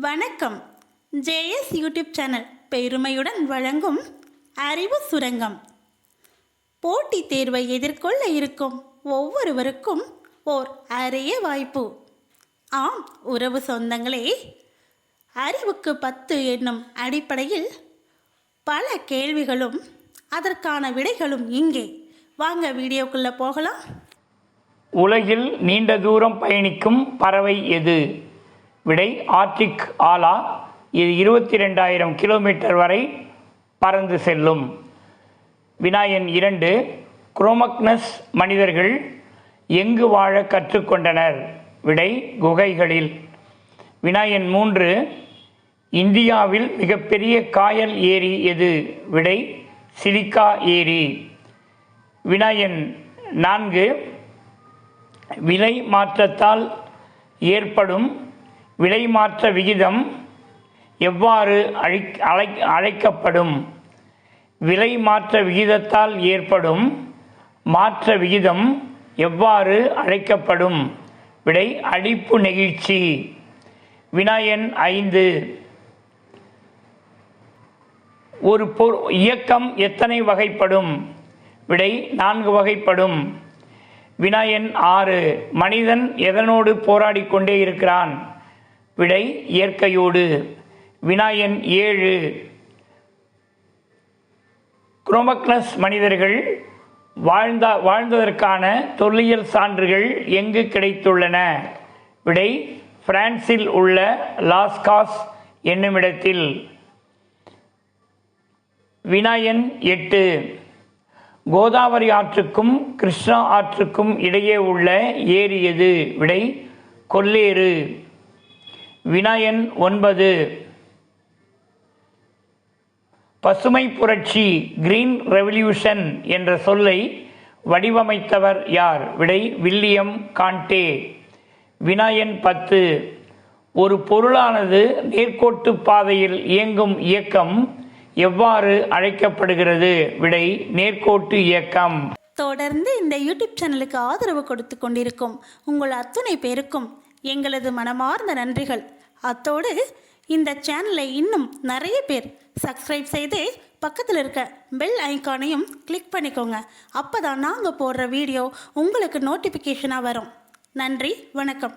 வணக்கம். JS YouTube channel பெருமையுடன் வழங்கும் அறிவு சுரங்கம். போட்டித் தேர்வை எதிர்கொள்ள இருக்கும் ஒவ்வொருவருக்கும் ஓர் அரிய வாய்ப்பு. ஆம் உறவு சொந்தங்களே அறிவுக்கு பத்து என்னும் அடிப்படையில் பல கேள்விகளும் அதற்கான விடைகளும் இங்கே. வாங்க வீடியோக்குள்ளே போகலாம். உலகில் நீண்ட தூரம் பயணிக்கும் பறவை எது? விடை ஆர்டிக் ஆலா. இது இருபத்தி ரெண்டாயிரம் கிலோமீட்டர் வரை பறந்து செல்லும். வினாயன் இரண்டு குரோமக்னஸ் மனிதர்கள் எங்கு வாழ கற்றுக்கொண்டனர்? விடை குகைகளில். வினாயன் மூன்று இந்தியாவில் மிகப்பெரிய காயல் ஏரி எது? விடை சிலிக்கா ஏரி. வினாயன் நான்கு விலை மாற்றத்தால் ஏற்படும் விலைமாற்ற விகிதம் எவ்வாறு அழை அழை அழைக்கப்படும்? விலை மாற்ற விகிதத்தால் ஏற்படும் மாற்ற விகிதம் எவ்வாறு அழைக்கப்படும்? விடை அழிப்பு நெகிழ்ச்சி. வினாயன் ஐந்து. ஒரு பொ இயக்கம் எத்தனை வகைப்படும்? விடை நான்கு வகைப்படும். வினாயன் ஆறு. மனிதன் எதனோடு போராடிக் கொண்டே இருக்கிறான்? விடை இயற்கையோடு. வினாயன் ஏழு. குரோமக்னஸ் மனிதர்கள் வாழ்ந்த வாழ்ந்ததற்கான தொல்லியல் சான்றுகள் எங்கு கிடைத்துள்ளன? விடை பிரான்சில் உள்ள லாஸ்காஸ் என்னுமிடத்தில். வினாயன் எட்டு. கோதாவரி ஆற்றுக்கும் கிருஷ்ணா ஆற்றுக்கும் இடையே உள்ள ஏரி எது? விடை கொல்லேறு. வினாயன் ஒன்பது. பசுமை புரட்சி கிரீன் ரெவல்யூஷன் என்ற சொல்லை வடிவமைத்தவர் யார்? விடை வில்லியம் காண்டே. வினாயன் பத்து. ஒரு பொருளானது நேர்கோட்டு பாதையில் இயங்கும் இயக்கம் எவ்வாறு அழைக்கப்படுகிறது? விடை நேர்கோட்டு இயக்கம். தொடர்ந்து இந்த யூடியூப் சேனலுக்கு ஆதரவு கொடுத்து கொண்டிருக்கும் உங்கள் அத்துணை பேருக்கும் எங்களது மனமார்ந்த நன்றிகள். அத்தோடு இந்த சேனலை இன்னும் நிறைய பேர் சப்ஸ்கிரைப் செய்து பக்கத்தில் இருக்க பெல் ஐக்கானையும் கிளிக் பண்ணிக்கோங்க. அப்போ தான் நாங்கள் போடுற வீடியோ உங்களுக்கு நோட்டிஃபிகேஷனாக வரும். நன்றி வணக்கம்.